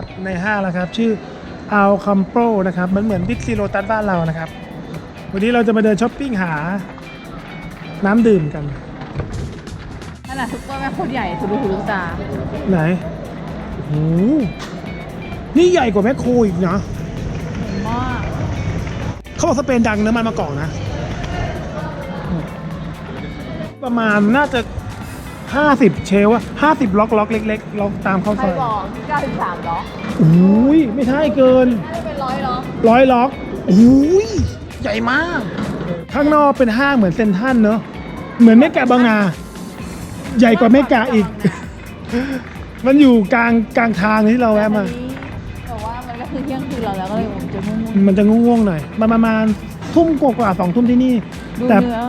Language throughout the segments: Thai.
นะครับในห้างแล้วครับ ชื่ออัลคัมโปรนะครับมันเหมือนบิ๊กซีโรตัสบ้านเรานะครับ วันนี้เราจะมาเดินช้อปปิ้งหาน้ำดื่มกันขนาดซุปเปอร์แม่งโคตรใหญ่สุดลูกหูลูกตาไหนโอ้โหนี่ใหญ่กว่าแมคโครอีกนะเห็นมากเขาบอกสเปนดังน้ำมันมะกอกนะ ประมาณน่าจะ 50 เชลวอะ50 ล็อกล็อกเล็กๆล็อกตามเข้าใคซรอยบอกเก้าสิบสามเหรอโอ้ยไม่ใช่เกินน่าจะเป็นร้อยเหรอร้อยล็อกโอ้ยใหญ่มาก ข้างนอกเป็นห้างเหมือนเซนทรันเนอะเหมือนเมกะบางนาใหญ่กว่าเมกะอีก มันอยู่กลางกลางทางที่เราแวะมา แต่ว่ามันก็คือเที่ยงคืนเราแล้วก็เลยผมจะมุ่งมันจะง่วงๆหน่อยมันประมาณทุ่มกว่าๆสองทุ่มที่นี่ ๆดูแต่ เนื้อ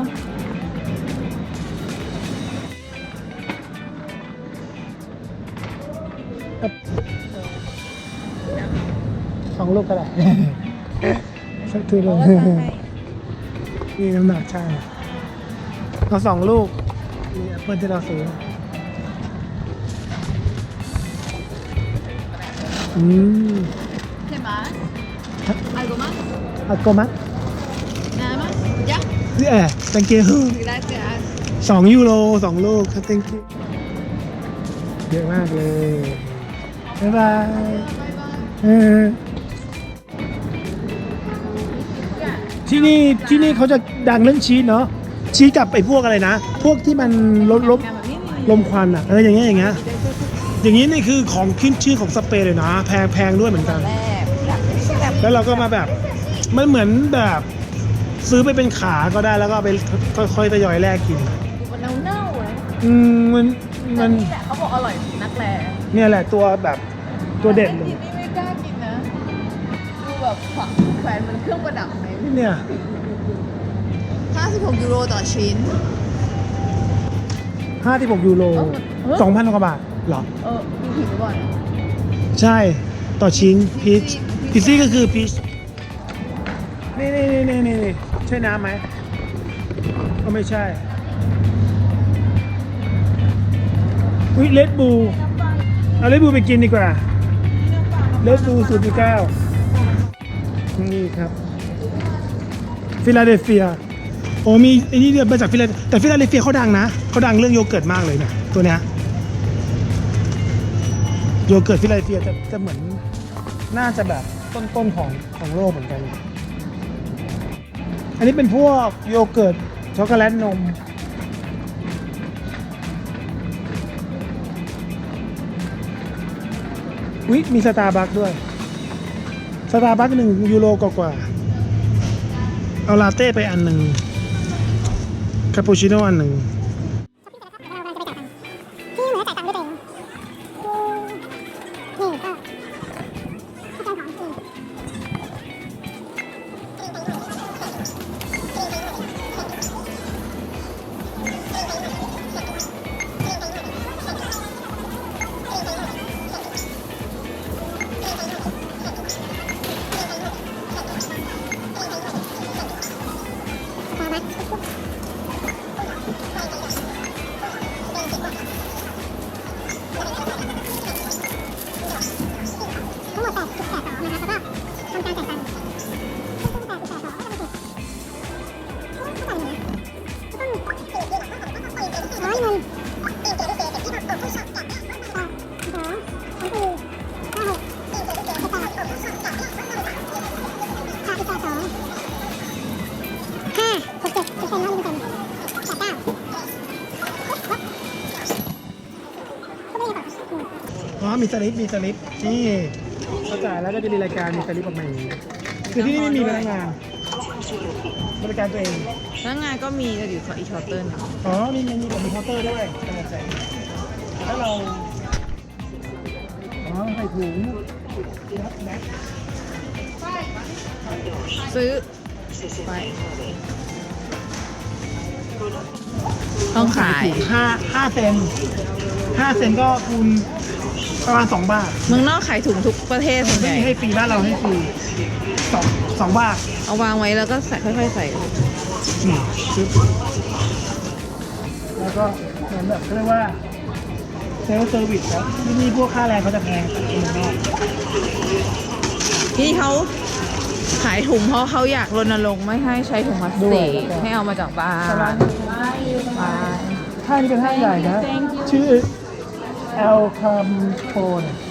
สองลูกก็ได้ สักทีหนึงนี่น้ำหนักใช่เอาสองลูกนี่แอปเปิลที่เราซื้ออืมใช่ไหมอัลโกมัสอาโกมัสนามัสยักษ์นี่แอบ thank you ได้เสียสองยูโรสองลูกครับ thank you เยอะมากเลย บ๊ายบายเออที่นี่ที่นี่เขาจะดังเรื่องชีสเนาะชีสกับไอ้พวกอะไรนะ พวกที่มันลดลดแบบนี้ลมควันอะเอออย่างเงี้ยอย่างเงี้ยอย่างงี้นี่คือของขึ้นชื่อของสเปนเลยนะ แพงแพงด้วยเหมือนกันแรกอยากแบบแล้วเราก็มาแบบมันเหมือนแบบซื้อไปเป็นขาก็ได้แล้วก็เอาไปค่อยๆทยอยแลกกินมันเน่าๆเลยอืมมันแต่มันนี่แหละเขาบอกอร่อยนักแลเนี่ยแหละตัวแบบ ตัวเด็ดเลยนี่ไม่กล้ากินนะดูแบบฝังแขวนเหมันเครื่องประดับไหมเนี่ย 56 ยูโรต่อชิ้นห้าที่6ยูโรเอ้าเฮ้ยสองพันกว่าบาทเหรอ เออดูผิดหรือเปล่าเนี่ย ใช่ ต่อชิ้นพีช พีพีชซี่ก็คือพีช นี่นี่นี่นี่นี่นี่ใช่น้ำไหม ก็ไม่ใช่ อุ้ยเลดบู เอาเลดบูไปกินดีกว่า เลดบูสูตรเก้านี่ครับฟิลาเดลเฟียโอ้มีไอ้นี่เดือมาจากฟิลาแต่ฟิลาเดลเฟียเขาดังนะเขาดังเรื่องโยเกิร์ตมากเลยนะตัวเนี้ยโยเกิร์ตฟิลาเดลเฟียจะจะเหมือนน่าจะแบบต้นๆของของโลกเหมือนกัน อันนี้เป็นพวกโยเกิร์ตช็อกโกแลตนม วิมีสตาร์บัคด้วย สตาร์บัคหนึ่งยูโรกว่าๆเอาลาเต้ไปอันหนึ่งคาปูชิโน่อันหนึ่ง Come on, guys, keep that. อ๋อมีสลิปมีสลิปนี่เขาจ่ายแล้วก็จะมีรายการมีสลิปออกมาอย่างนี้คือที่นี่ไม่มีพนักงานบริการตัวเองพนักงานก็มีแต่อยู่อีชอตเตอร์นะอ๋อมีมีมีผมมีเคาน์เตอร์ด้วยกำลังใจถ้าเราอ๋อใส่ถุงรับแบ็คซื้อไปต้องขายถุงห้าห้าเซนห้าเซนก็คูณ ประมาณสองบาทเมืองนอกขายถุงทุกประเทศส่วนใหไม่ญ่มีให้ฟรีบ้านเราให้ฟรีสองสองบาทเอาวางไว้แล้วก็ใส่ค่อยๆใส่ นี่ปึ๊บแล้วก็เหมือนแบบเขาเรียกว่าเซลเซอร์วิสครับที่นี่พวกค่าแรงเขาจะแพงกว่าที่เมืองนอกที่เขาขายถุงเพราะเขาอยากรณรงค์ไม่ให้ใช้ถุงพลาสติกให้เอามาจากบ้านบ้าน ห้างนี้เป็นห้างใหญ่นะ ชื่อ El Campo เนี่ย